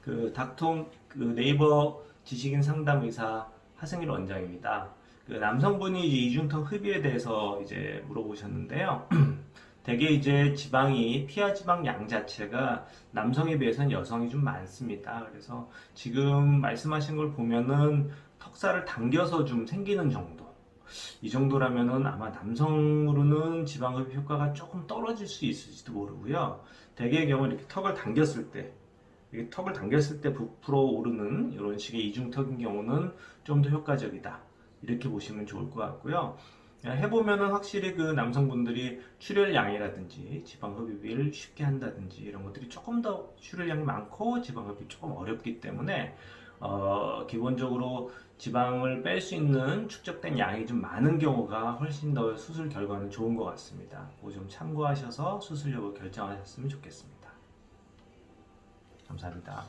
그 닥통 그 네이버 지식인 상담 의사 하승일 원장입니다. 그 남성분이 이제 이중턱 흡입에 대해서 이제 물어보셨는데요. 대개 이제 지방이 피하 지방 양 자체가 남성에 비해서는 여성이 좀 많습니다. 그래서 지금 말씀하신 걸 보면은 턱살을 당겨서 좀 생기는 정도. 이 정도라면은 아마 남성으로는 지방 흡입 효과가 조금 떨어질 수 있을지도 모르고요. 대개의 경우 이렇게 턱을 당겼을 때 턱을 당겼을 때 부풀어 오르는 이런 식의 이중턱인 경우는 좀 더 효과적이다. 이렇게 보시면 좋을 것 같고요. 해보면은 확실히 그 남성분들이 출혈량이라든지 지방 흡입을 쉽게 한다든지 이런 것들이 조금 더 출혈량이 많고 지방 흡입이 조금 어렵기 때문에 어, 기본적으로 지방을 뺄 수 있는 축적된 양이 좀 많은 경우가 훨씬 더 수술 결과는 좋은 것 같습니다. 그거 좀 참고하셔서 수술 여부 결정하셨으면 좋겠습니다. 감사합니다.